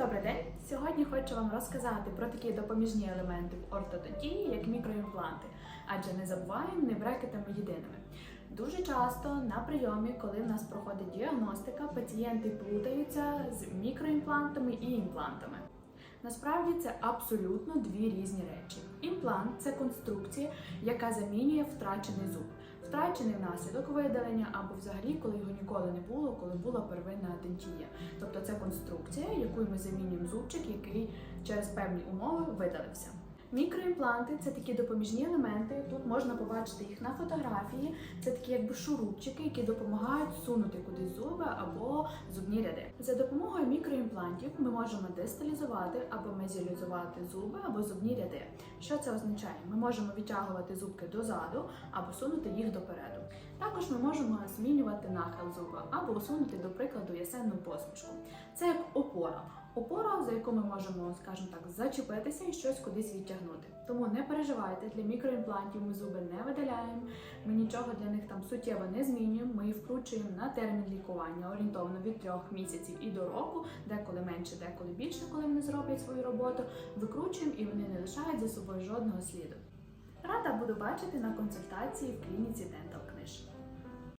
добрий день! Сьогодні хочу вам розказати про такі допоміжні елементи в ортодонтії, як мікроімпланти. Адже не забуваємо не брекетами єдиними. Дуже часто на прийомі, коли в нас проходить діагностика, пацієнти плутаються з мікроімплантами і імплантами. Насправді це абсолютно дві різні речі. Імплант це конструкція, яка замінює втрачений зуб. Втрачений внаслідок видалення або взагалі, коли його ніколи не було, коли була первинна дентія. Тобто це конструкція, якою ми замінюємо зубчик, який через певні умови видалився. Мікроімпланти це такі допоміжні елементи. Тут можна побачити їх на фотографії. Це такі якби шурупчики, які допомагають сунути кудись зуби або зубні ряди. За допомогою мікроімплантів ми можемо дисталізувати або мезіалізувати зуби або зубні ряди. Що це означає? Ми можемо відтягувати зубки дозаду або сунути їх допереду. Також ми можемо змінювати нахил зуба або усунути, до прикладу, ясенну посмішку. Це як опора. Опора, за яку ми можемо, скажімо так, зачепитися і щось кудись відтягнути. Тому не переживайте, для мікроімплантів ми зуби не видаляємо, ми нічого для них там суттєво не змінюємо. Ми їх вкручуємо на термін лікування орієнтовно від трьох місяців і до року, деколи менше, деколи більше, коли вони зроблять свою роботу. Викручуємо і вони не лишають за собою жодного сліду. Рада буду бачити на консультації в клініці Dental Книж.